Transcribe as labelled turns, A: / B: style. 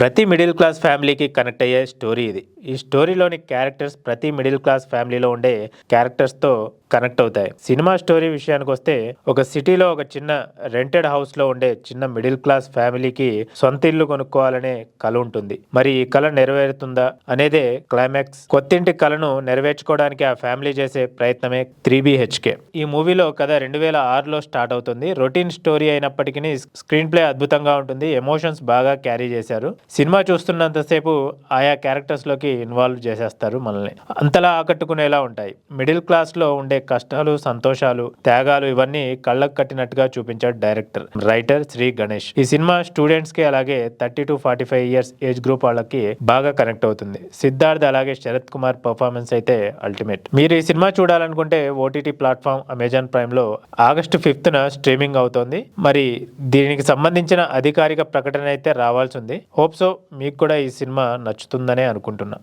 A: ప్రతి middle class ఫ్యామిలీకి connect అయ్యే స్టోరీ ఇది. ఈ స్టోరీలోని క్యారెక్టర్స్ ప్రతి మిడిల్ క్లాస్ ఫ్యామిలీలో ఉండే క్యారెక్టర్స్తో కనెక్ట్ అవుతాయి. సినిమా స్టోరీ విషయానికి వస్తే ఒక సిటీలో ఒక చిన్న రెంటెడ్ హౌస్లో ఉండే చిన్న మిడిల్ క్లాస్ ఫ్యామిలీకి సొంత ఇల్లు కొనుక్కోవాలనే కళ ఉంటుంది. మరి ఈ కళ నెరవేరుతుందా అనేదే క్లైమాక్స్ కొత్తింటి కళను నెరవేర్చుకోవడానికి ఆ ఫ్యామిలీ చేసే ప్రయత్నమే త్రీ బిహెచ్కే ఈ మూవీలో కథ రెండు వేల ఆరులో స్టార్ట్ అవుతుంది. రొటీన్ స్టోరీ అయినప్పటికీ స్క్రీన్ ప్లే అద్భుతంగా ఉంటుంది. ఎమోషన్స్ బాగా క్యారీ చేశారు. సినిమా చూస్తున్నంతసేపు ఆయా క్యారెక్టర్స్లోకి ఇన్వాల్వ్ చేసేస్తారు మనల్ని. అంతలా ఆకట్టుకునేలా ఉంటాయి. మిడిల్ క్లాస్లో ఉండే కష్టాలు సంతోషాలు త్యాగాలు ఇవన్నీ కళ్ళకు కట్టినట్టుగా చూపించాడు డైరెక్టర్. రైటర్ శ్రీ గణేష్. ఈ సినిమా స్టూడెంట్స్కి అలాగే thirty to forty five years age group వాళ్ళకి బాగా కనెక్ట్ అవుతుంది. సిద్ధార్థ్ అలాగే శరత్ కుమార్ పర్ఫార్మెన్స్ అయితే అల్టిమేట్. మీరు ఈ సినిమా చూడాలనుకుంటే ఓటీటీ ప్లాట్ఫామ్ అమెజాన్ ప్రైమ్లో ఆగస్టు ఫిఫ్త్న స్ట్రీమింగ్ అవుతోంది. మరి దీనికి సంబంధించిన అధికారిక ప్రకటన అయితే రావాల్సి ఉంది. హోప్ హోప్ సో మీకు కూడా ఈ సినిమా నచ్చుతుందనే అనుకుంటున్నా.